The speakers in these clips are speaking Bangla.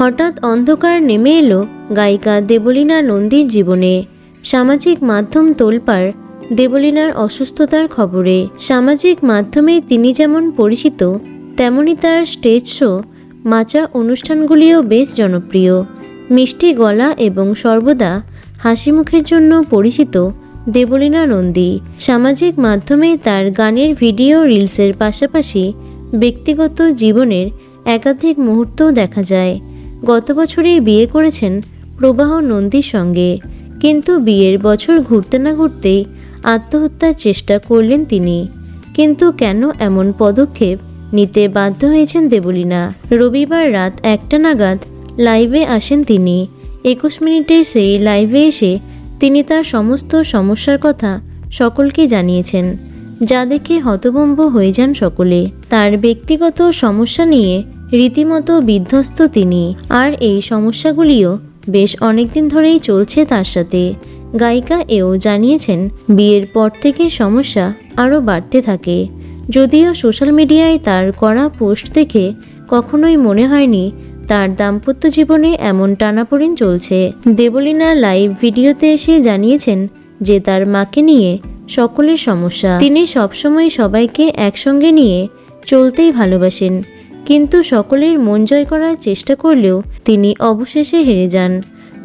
হঠাৎ অন্ধকার নেমে এলো গায়িকা দেবলীনা নন্দীর জীবনে। সামাজিক মাধ্যম তোলপাড়, দেবলীনার অসুস্থতার খবরে। সামাজিক মাধ্যমে তিনি যেমন পরিচিত, তেমনি তার স্টেজ শো, মাচা অনুষ্ঠানগুলিও বেশ জনপ্রিয়। মিষ্টি গলা এবং সর্বদা হাসি মুখের জন্য পরিচিত দেবলীনা নন্দী। সামাজিক মাধ্যমে তার গানের ভিডিও রিলসের পাশাপাশি ব্যক্তিগত জীবনের একাধিক মুহূর্তও দেখা যায়। গত বছরেই বিয়ে করেছেন প্রবাহ নন্দীর সঙ্গে। কিন্তু বিয়ের বছর ঘুরতে না ঘুরতেই আত্মহত্যার চেষ্টা করলেন তিনি। কিন্তু কেন এমন পদক্ষেপ নিতে বাধ্য হয়েছেন দেবলীনা? রবিবার রাত একটা নাগাদ লাইভে আসেন তিনি। একুশ মিনিটের সেই লাইভে এসে তিনি তার সমস্ত সমস্যার কথা সকলকে জানিয়েছেন, যা দেখে হতভম্ব হয়ে যান সকলে। তার ব্যক্তিগত সমস্যা নিয়ে রীতিমতো বিধ্বস্ত তিনি। আর এই সমস্যাগুলিও বেশ অনেকদিন ধরেই চলছে তার সাথে। গায়িকা এও জানিয়েছেন, বিয়ের পর থেকে সমস্যা আরও বাড়তে থাকে। যদিও সোশ্যাল মিডিয়ায় তার করা পোস্ট দেখে কখনোই মনে হয়নি তার দাম্পত্য জীবনে এমন টানাপোড়েন চলছে। দেবলীনা লাইভ ভিডিওতে এসে জানিয়েছেন যে তার মাকে নিয়ে সকলের সমস্যা। তিনি সবসময় সবাইকে একসঙ্গে নিয়ে চলতেই ভালোবাসেন। কিন্তু সকলের মন জয় করার চেষ্টা করলেও তিনি অবশেষে হেরে যান।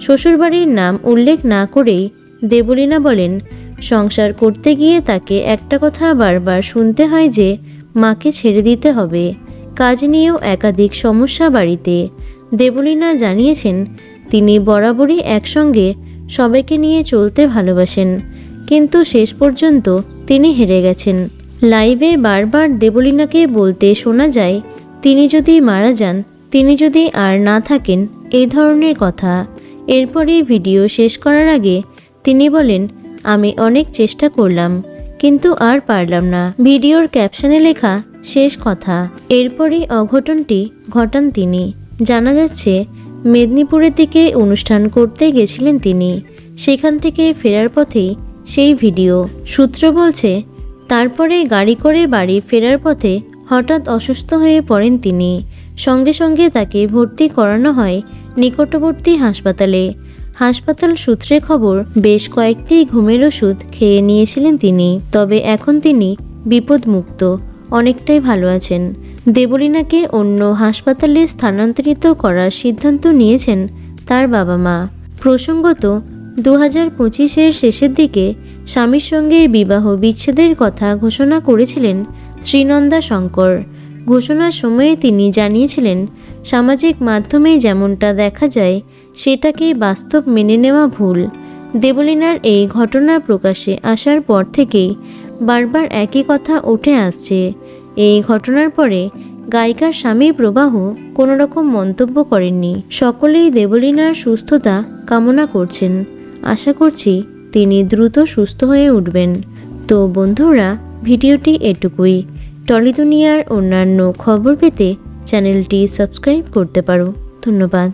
শ্বশুরবাড়ির নাম উল্লেখ না করেই দেবলীনা বলেন, সংসার করতে গিয়ে তাকে একটা কথা বারবার শুনতে হয় যে, মাকে ছেড়ে দিতে হবে। কাজ নিয়েও একাধিক সমস্যা বাড়িতে। দেবলীনা জানিয়েছেন, তিনি বরাবরই একসঙ্গে সবাইকে নিয়ে চলতে ভালোবাসেন, কিন্তু শেষ পর্যন্ত তিনি হেরে গেছেন। লাইভে বারবার দেবলীনাকে বলতে শোনা যায় তিনি যদি মারা যান, তিনি যদি আর না থাকেন এই ধরনের কথা। এরপরেই ভিডিও শেষ করার আগে তিনি বলেন, আমি অনেক চেষ্টা করলাম, কিন্তু আর পারলাম না। ভিডিওর ক্যাপশনে লেখা শেষ কথা। এরপরই অঘটনটি ঘটান তিনি। জানা যাচ্ছে, মেদিনীপুরের দিকে অনুষ্ঠান করতে গেছিলেন তিনি। সেখান থেকে ফেরার পথেই সেই ভিডিও। সূত্র বলছে, তারপরে গাড়ি করে বাড়ি ফেরার পথে হঠাৎ অসুস্থ হয়ে পড়েন তিনি। সঙ্গে সঙ্গে তাকে ভর্তি করানো হয় নিকটবর্তী হাসপাতালে। হাসপাতাল সূত্রে খবর, বেশ কয়েকটি ঘুমের ওষুধ খেয়ে নিয়েছিলেন তিনি, তবে এখন তিনি বিপদমুক্ত, অনেকটাই ভালো আছেন। দেবলীনাকে অন্য হাসপাতালে স্থানান্তরিত করার সিদ্ধান্ত নিয়েছেন তার বাবা মা। প্রসঙ্গত দু হাজার পঁচিশের শেষের দিকে স্বামীর সঙ্গে বিবাহ বিচ্ছেদের কথা ঘোষণা করেছিলেন শ্রীনন্দা শঙ্কর। ঘোষণার সময়ে তিনি জানিয়েছিলেন, সামাজিক মাধ্যমে যেমনটা দেখা যায় সেটাকে বাস্তব মেনে নেওয়া ভুল। দেবলীনার এই ঘটনা প্রকাশে আসার পর থেকেই বারবার একই কথা উঠে আসছে। এই ঘটনার পরে গায়িকার স্বামী প্রবাহ কোনো রকম মন্তব্য করেননি। সকলেই দেবলীনার সুস্থতা কামনা করছেন। আশা করছি তিনি দ্রুত সুস্থ হয়ে উঠবেন। তো বন্ধুরা ভিডিওটি এটুকুই। টলি দুনিয়ার অন্যান্য খবর পেতে চ্যানেলটি সাবস্ক্রাইব করতে পারো। ধন্যবাদ।